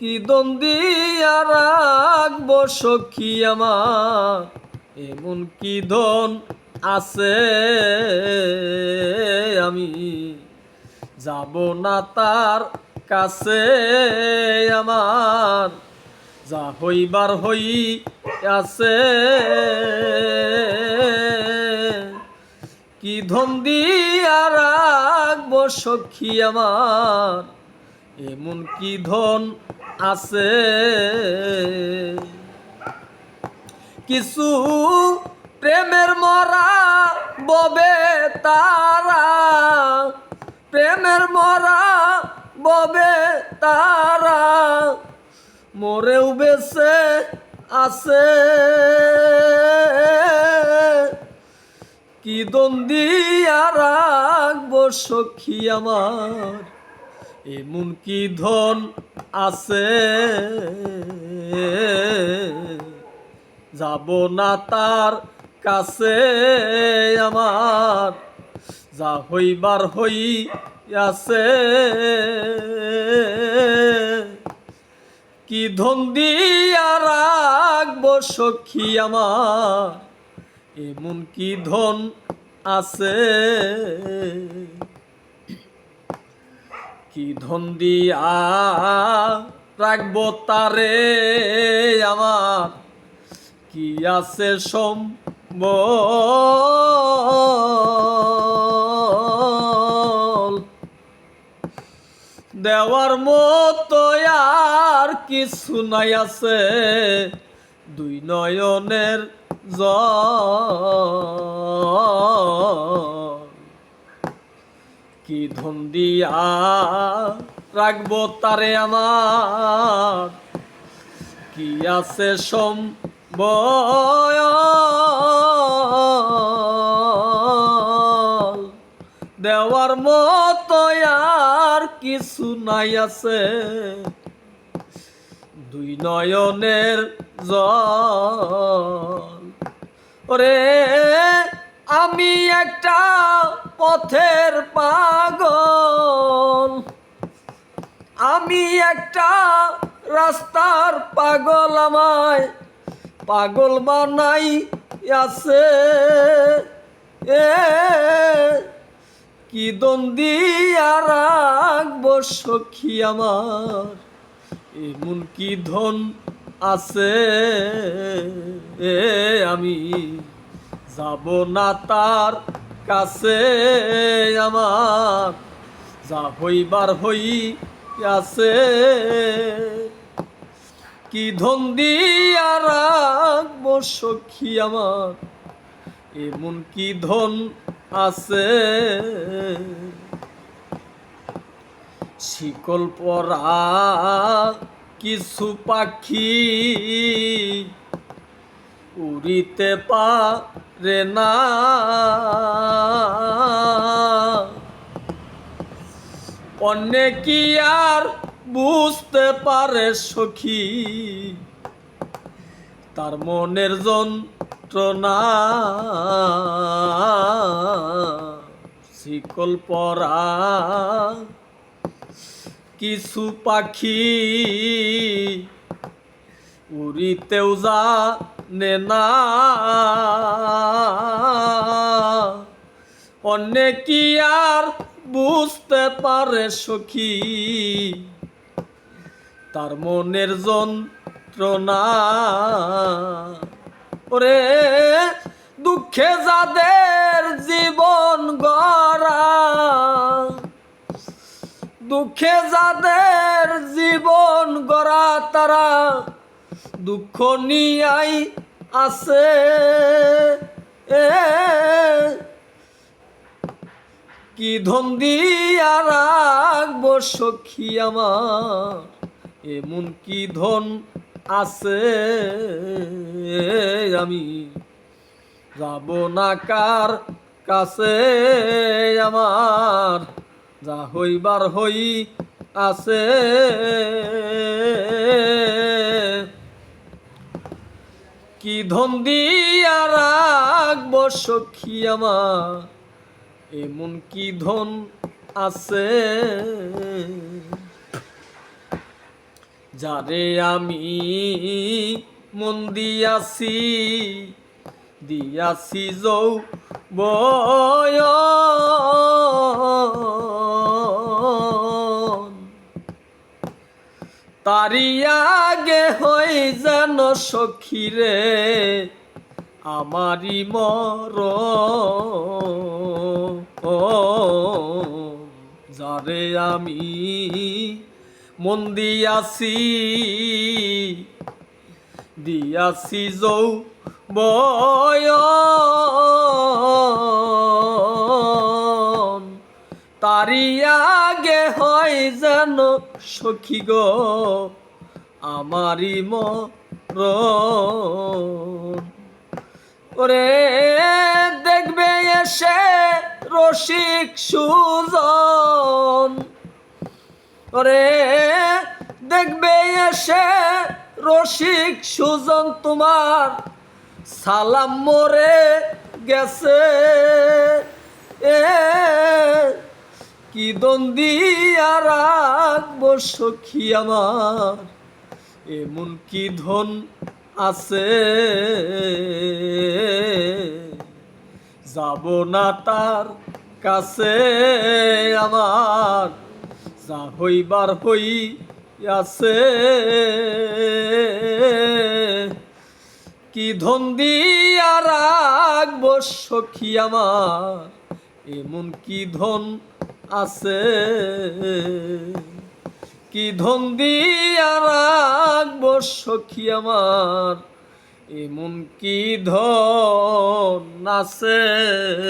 কি দ্বন্দ্বিয়া রাখব সখী আমার? এমন কি ধন আছে আমি? যাব না তার কাছে আমার। যা হইবার হই আছে। কি ধন দিয়া রাখব সখী আমার? এমন কি ধন আছে। কিছু প্রেমের মরা ববে তারা। প্রেমের মরা ববে তারা। মরেও বেছে আছে। কি দ্বন্দ্বিয়া রাখব সখী আমার? এমন কি ধন আছে? যাব না তার কাছে আমার, যা হইবার হই আছে কি ধন দিয়া রাখব সখী আমার? এমন কি ধন আছে? কি ধন দিয়া রাখব তারে আমার? কি আছে সম্বল? দেওয়ার মতো আর কিছু নাই আছে। দুই নয়নের জল। কি ধন দিয়া রাখব তারে আমার? কি আছে সম্বল দেওয়ার মতো আর কিছু নাই আছে। দুই নয়নের জল। ওরে আমি একটা পথের পাগল। আমি একটা রাস্তার পাগল আমায় পাগল বানাই আছে এ, কি দ্বন্দ্বিয়া রাখব সখী আমার? এমন কি ধন আছে? এ, আমি যাব না তার কাছে আমার, যা হইবার হই আছে কি ধন দিয়া রাখব সখী আমার, এমন কি ধন আছে? শিকল পরা কিছু পাখি উড়িতে পারে না। অন্যে কি আর বুঝতে পারে সখী? তার মনের যন্ত্রণা। শিকল পরা কিছু পাখি উড়িতেও জানে না। অন্যে কি আর বুঝতে পারে সখী? তার মনের যন্ত্রণা। ওরে, দুঃখে যাদের জীবন গড়া, দুঃখে যাদের জীবন গড়া তারা দুঃখ নিয়াই আছে। কি ধন দিয়া রাখব সখী আমার? এমন কি ধন আছে? আমি যাব না কার কাছে আমার? যা হইবার হই আছে। কি ধন দিয়া রাখব সখী আমার? এমন কি ধন আছে? যারে আমি মন দিয়াছি দিয়াছি যৌ বয়ন আগে হই যেন সখীরে আমারি মর যারে আমি মন দিয়াছি দিয়াছি যৌ বয়ন তারি আগে হয় যেন সখী গো আমারি মর ওরে, দেখবে এসে রসিক সুজন। ওরে, দেখবে এসে রসিক সুজন, তোমার সালাম মরে গেছে। এ, কি দ্বন্দ্বি আর রাখব সখী আমার? এমন কি ধন আছে? যাব না তার কাছে আমার, যা হইবার হই আছে কি ধন দিয়া রাখব সখী আমার, এমন কি ধন আছে? কি ধন দিয়া রাখব সখী আমার এমন কি ধন আছে?